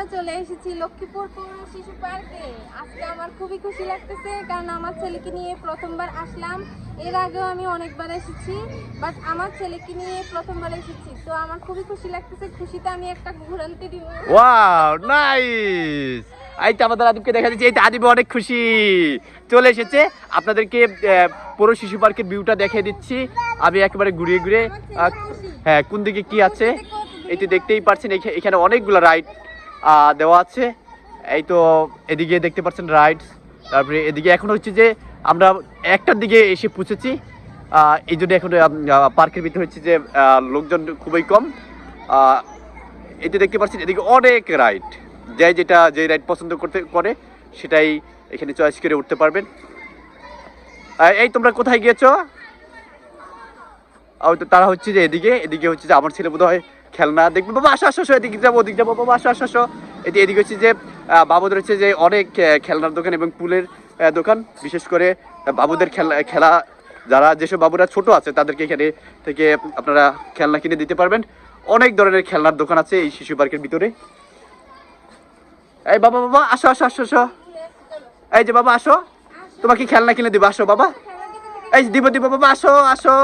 আমরা চলে এসেছি লক্ষ্মীপুর পৌর শিশু পার্কে। আজকে আমার খুবই খুশি লাগতেছে কারণ আমার ছেলেকে নিয়ে প্রথমবার আসলাম। এর আগেও আমি অনেকবার এসেছি বাট আমার ছেলেকে নিয়ে প্রথমবার এসেছি। তো আমার খুবই খুশি লাগতেছে খুশিতে আমি একটা ঘুরান্তি দিব। ওয়াও নাইস এই তো আমাদের আদিবকে দেখা যাচ্ছে এই তো আদিব অনেক খুশি। চলে এসেছে আপনাদেরকে পুরো শিশু পার্কের ভিউটা দেখিয়ে দিচ্ছি। আমি একেবারে ঘুরিয়ে ঘুরে হ্যাঁ কোন দিকে কি আছে তো দেখতেই পারছেন এখা- এখানে অনেকগুলো রাইড দেওয়া আছে। এই তো এদিকে দেখতে পাচ্ছেন রাইডস তারপরে এদিকে এখন হচ্ছে যে আমরা একটার দিকে এসে পৌঁছেছি। এই জন্য এখন পার্কের ভিতরে হচ্ছে যে লোকজন খুবই কম। এতে দেখতে পাচ্ছেন এদিকে অনেক রাইড যে যেটা, যে রাইড পছন্দ করতে, করে, সেটাই এখানে চয়েস করে উঠতে পারবেন। এই তোমরা কোথায় গিয়েছো? তারা হচ্ছে যে এদিকে এদিকে হচ্ছে যে আমার ছেলে বোধ হয় খেলনা দেখবে। বাবা, আসো আসো এদিকে যাব, ওদিক যাব। বাবা, আসো আসো আসো। এদি এদিকে হচ্ছে যে বাবুদের হচ্ছে যে অনেক খেলনার দোকান এবং পুলের দোকান। বিশেষ করে বাবুদের খেলা খেলা, যারা যেসব বাবুরা ছোট আছে, তাদেরকে এখানে থেকে আপনারা খেলনা কিনে দিতে পারবেন। অনেক ধরনের খেলনার দোকান আছে এই শিশু পার্কের ভিতরে। এই বাবা বাবা, আসো আসো আসো আসো। এই যে বাবা, আসো। তোমাকে খেলনা কিনে দিব, আসো, বাবা। এই দিব দিব, বাবা, আসো আসো।